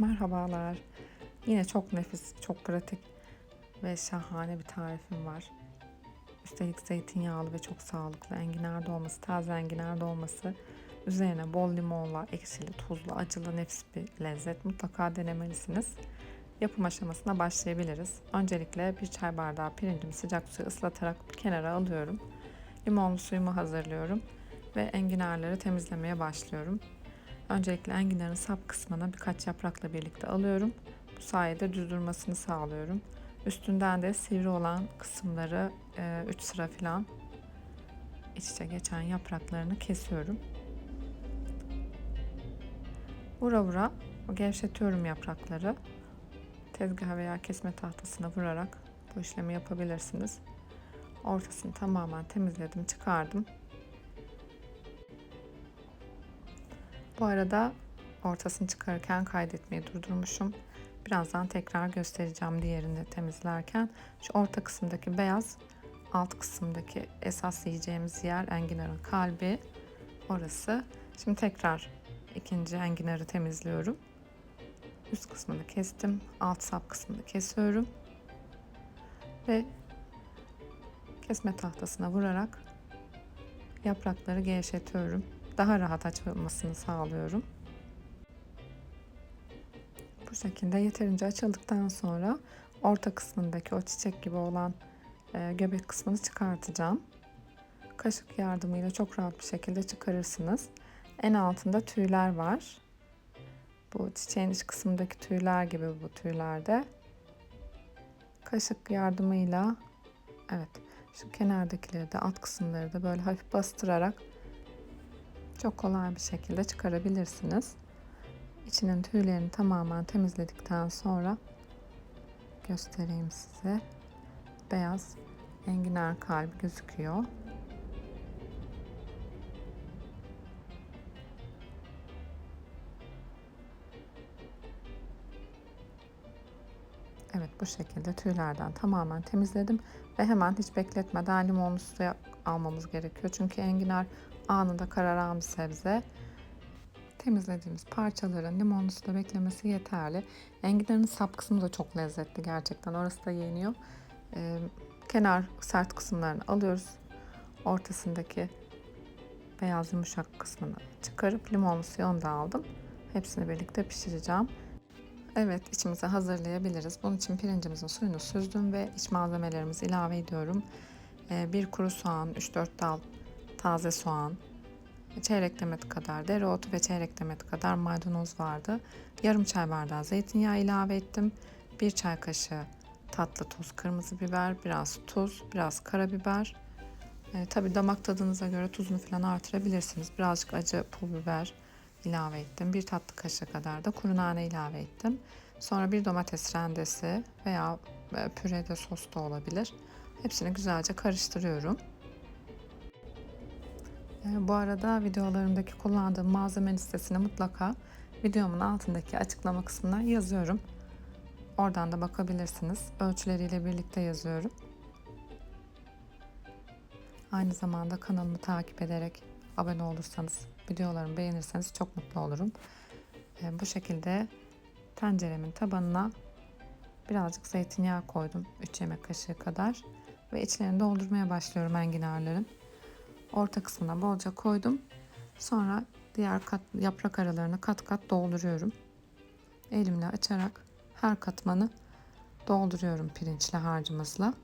Merhabalar. Yine çok nefis, çok pratik ve şahane bir tarifim var. Üstelik zeytinyağlı ve çok sağlıklı enginar dolması, taze enginar dolması. Üzerine bol limonla, ekşili, tuzlu, acılı nefis bir lezzet. Mutlaka denemelisiniz. Yapım aşamasına başlayabiliriz. Öncelikle bir çay bardağı pirincimi sıcak suya ıslatarak bir kenara alıyorum. Limonlu suyumu hazırlıyorum ve enginarları temizlemeye başlıyorum. Öncelikle enginarın sap kısmına birkaç yaprakla birlikte alıyorum. Bu sayede düz durmasını sağlıyorum. Üstünden de sivri olan kısımları 3 sıra falan iç içe geçen yapraklarını kesiyorum. Vura vura gevşetiyorum yaprakları. Tezgaha veya kesme tahtasına vurarak bu işlemi yapabilirsiniz. Ortasını tamamen temizledim, çıkardım. Bu arada ortasını çıkarırken kaydetmeyi durdurmuşum. Birazdan tekrar göstereceğim diğerini temizlerken. Şu orta kısımdaki beyaz, alt kısımdaki esas yiyeceğimiz yer enginarın kalbi. Orası. Şimdi tekrar ikinci enginarı temizliyorum. Üst kısmını kestim. Alt sap kısmını kesiyorum. Ve kesme tahtasına vurarak yaprakları gevşetiyorum daha rahat açılmasını sağlıyorum. Bu şekilde yeterince açıldıktan sonra orta kısmındaki o çiçek gibi olan e, göbek kısmını çıkartacağım. Kaşık yardımıyla çok rahat bir şekilde çıkarırsınız. En altında tüyler var. Bu çiçeğin iç kısmındaki tüyler gibi bu tüylerde. Kaşık yardımıyla evet şu kenardakileri de alt kısımları da böyle hafif bastırarak çok kolay bir şekilde çıkarabilirsiniz. İçinin tüylerini tamamen temizledikten sonra göstereyim size. Beyaz enginar kalbi gözüküyor. Evet bu şekilde tüylerden tamamen temizledim ve hemen hiç bekletmeden limonlu suya almamız gerekiyor. Çünkü enginar anında kararan bir sebze. Temizlediğimiz parçaların limonlu suda beklemesi yeterli. Enginarın sap kısmı da çok lezzetli gerçekten. Orası da yeniyor. Ee, kenar sert kısımlarını alıyoruz. Ortasındaki beyaz yumuşak kısmını çıkarıp limonlu suyu onu da aldım. Hepsini birlikte pişireceğim. Evet içimize hazırlayabiliriz. Bunun için pirincimizin suyunu süzdüm ve iç malzemelerimizi ilave ediyorum. Ee, bir kuru soğan, 3-4 dal taze soğan, çeyrek demet kadar dereotu ve çeyrek demet kadar maydanoz vardı. Yarım çay bardağı zeytinyağı ilave ettim. Bir çay kaşığı tatlı tuz, kırmızı biber, biraz tuz, biraz karabiber. E, tabii damak tadınıza göre tuzunu falan artırabilirsiniz. Birazcık acı pul biber ilave ettim. Bir tatlı kaşığı kadar da kuru nane ilave ettim. Sonra bir domates rendesi veya e, pürede sos da olabilir. Hepsini güzelce karıştırıyorum. Ee, bu arada videolarımdaki kullandığım malzeme listesini mutlaka videomun altındaki açıklama kısmına yazıyorum. Oradan da bakabilirsiniz. Ölçüleriyle birlikte yazıyorum. Aynı zamanda kanalımı takip ederek abone olursanız, videolarımı beğenirseniz çok mutlu olurum. Ee, bu şekilde tenceremin tabanına birazcık zeytinyağı koydum. 3 yemek kaşığı kadar. Ve içlerini doldurmaya başlıyorum enginarların. Orta kısmına bolca koydum. Sonra diğer kat, yaprak aralarını kat kat dolduruyorum. Elimle açarak her katmanı dolduruyorum pirinçli harcımızla.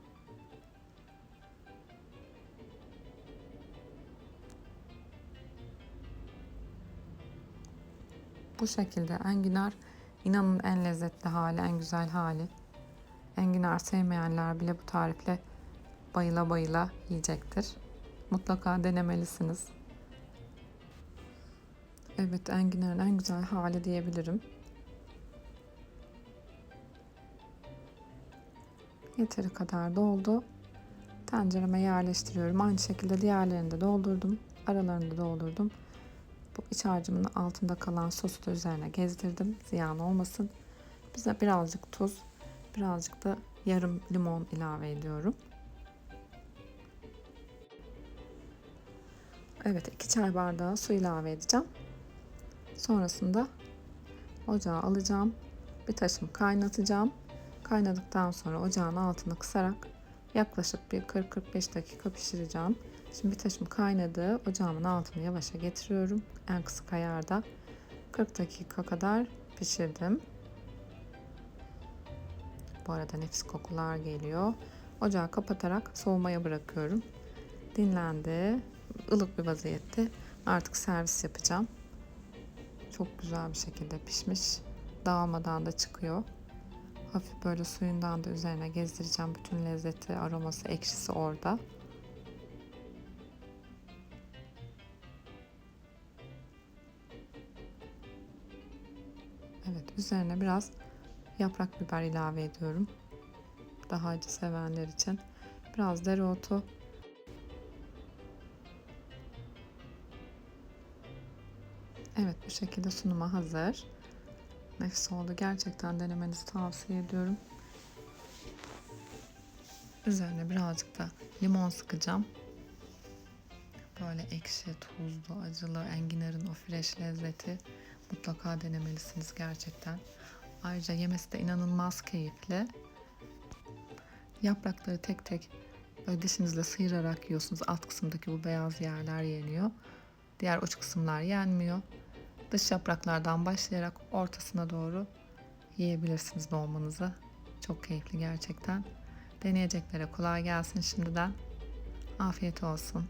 Bu şekilde enginar inanın en lezzetli hali, en güzel hali. Enginar sevmeyenler bile bu tarifle bayıla bayıla yiyecektir. Mutlaka denemelisiniz. Evet enginarın en güzel hali diyebilirim. Yeteri kadar doldu. Tencereme yerleştiriyorum. Aynı şekilde diğerlerini de doldurdum. Aralarını da doldurdum. Bu iç harcımın altında kalan sosu da üzerine gezdirdim. Ziyan olmasın. Bize birazcık tuz, birazcık da yarım limon ilave ediyorum. Evet 2 çay bardağı su ilave edeceğim. Sonrasında ocağa alacağım. bir taşımı kaynatacağım. Kaynadıktan sonra ocağın altını kısarak yaklaşık bir 40-45 dakika pişireceğim. Şimdi bir taşım kaynadı. Ocağımın altını yavaşa getiriyorum. En kısık ayarda 40 dakika kadar pişirdim. Bu arada nefis kokular geliyor. Ocağı kapatarak soğumaya bırakıyorum. Dinlendi. Ilık bir vaziyette. Artık servis yapacağım. Çok güzel bir şekilde pişmiş. Dağılmadan da çıkıyor. Hafif böyle suyundan da üzerine gezdireceğim. Bütün lezzeti, aroması, ekşisi orada. Evet, üzerine biraz yaprak biber ilave ediyorum. Daha acı sevenler için. Biraz dereotu. Evet, bu şekilde sunuma hazır. Nefis oldu. Gerçekten denemenizi tavsiye ediyorum. Üzerine birazcık da limon sıkacağım. Böyle ekşi, tuzlu, acılı enginarın o fresh lezzeti mutlaka denemelisiniz gerçekten. Ayrıca yemesi de inanılmaz keyifli. Yaprakları tek tek böyle dişinizle sıyırarak yiyorsunuz. Alt kısımdaki bu beyaz yerler yeniyor. Diğer uç kısımlar yenmiyor. Dış yapraklardan başlayarak ortasına doğru yiyebilirsiniz dolmanızı. Çok keyifli gerçekten. Deneyeceklere kolay gelsin şimdiden. Afiyet olsun.